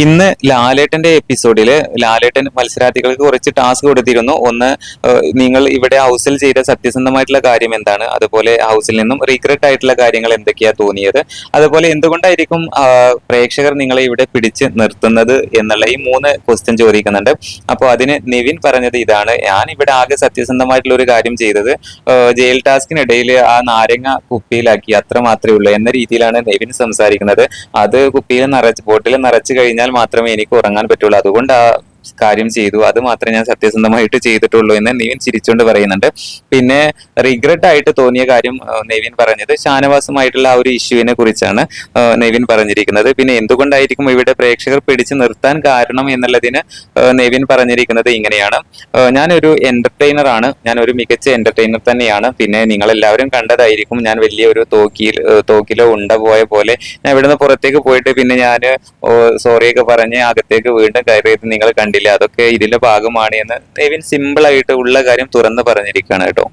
ഇന്ന് ലാലേട്ടന്റെ എപ്പിസോഡിൽ ലാലേട്ടൻ മത്സരാർത്ഥികൾക്ക് കുറച്ച് ടാസ്ക് കൊടുത്തിരുന്നു. ഒന്ന് നിങ്ങൾ ഇവിടെ ഹൗസിൽ ചെയ്ത സത്യസന്ധമായിട്ടുള്ള കാര്യം എന്താണ്? അതുപോലെ ഹൗസിൽ നിന്നും റീക്രട്ട് ആയിട്ടുള്ള കാര്യങ്ങൾ എന്തൊക്കെയാ തോന്നിയത്? അതുപോലെ എന്തുകൊണ്ടായിരിക്കും പ്രേക്ഷകർ നിങ്ങളെ ഇവിടെ പിടിച്ച് നിർത്തുന്നത് എന്നുള്ള ഈ മൂന്ന് ക്വസ്റ്റ്യൻ ചോദിക്കുന്നുണ്ട്. അപ്പോൾ അതിന് നിവിൻ പറഞ്ഞത് ഇതാണ്. ഞാൻ ഇവിടെ ആകെ സത്യസന്ധമായിട്ടുള്ള ഒരു കാര്യം ചെയ്തത് ജയിൽ ടാസ്കിനിടയിൽ ആ നാരങ്ങ കുപ്പിയിലാക്കി അത്ര മാത്രമേ ഉള്ളൂ എന്ന രീതിയിലാണ് നിവിൻ സംസാരിക്കുന്നത്. അത് കുപ്പിയിൽ നിറച്ച് ബോട്ടിൽ നിറച്ച് കഴിഞ്ഞാൽ മാത്രമേ എനിക്ക് ഉറങ്ങാൻ പറ്റുള്ളൂ. അതുകൊണ്ട് ആ കാര്യം ചെയ്തു. അത് മാത്രമേ ഞാൻ സത്യസന്ധമായിട്ട് ചെയ്തിട്ടുള്ളൂ എന്ന് നെവിൻ ചിരിച്ചുകൊണ്ട് പറയുന്നുണ്ട്. പിന്നെ റിഗ്രറ്റ് ആയിട്ട് തോന്നിയ കാര്യം നെവിൻ പറഞ്ഞത് ഷാനവാസുമായിട്ടുള്ള ആ ഒരു ഇഷ്യൂവിനെ കുറിച്ചാണ് നെവിൻ പറഞ്ഞിരിക്കുന്നത്. പിന്നെ എന്തുകൊണ്ടായിരിക്കും ഇവിടെ പ്രേക്ഷകർ പിടിച്ചു നിർത്താൻ കാരണം എന്നുള്ളതിന് നെവിൻ പറഞ്ഞിരിക്കുന്നത് ഇങ്ങനെയാണ്. ഞാനൊരു എന്റർടൈനർ ആണ്. ഞാൻ ഒരു മികച്ച എന്റർടൈനർ തന്നെയാണ്. പിന്നെ നിങ്ങൾ എല്ലാവരും കണ്ടതായിരിക്കും ഞാൻ വലിയൊരു തോക്കിയിൽ തോക്കിലോ ഉണ്ട പോയ പോലെ. ഞാൻ ഇവിടുന്ന് പുറത്തേക്ക് പോയിട്ട് പിന്നെ ഞാൻ സോറിയൊക്കെ പറഞ്ഞ് അകത്തേക്ക് വീണ്ടും കയറിയത് നിങ്ങൾ കണ്ടില്ല. അതൊക്കെ ഇതിന്റെ ഭാഗമാണ് എന്ന് നെവിൻ സിമ്പിൾ ആയിട്ട് ഉള്ള കാര്യം തുറന്ന് പറഞ്ഞിരിക്കുകയാണ് കേട്ടോ.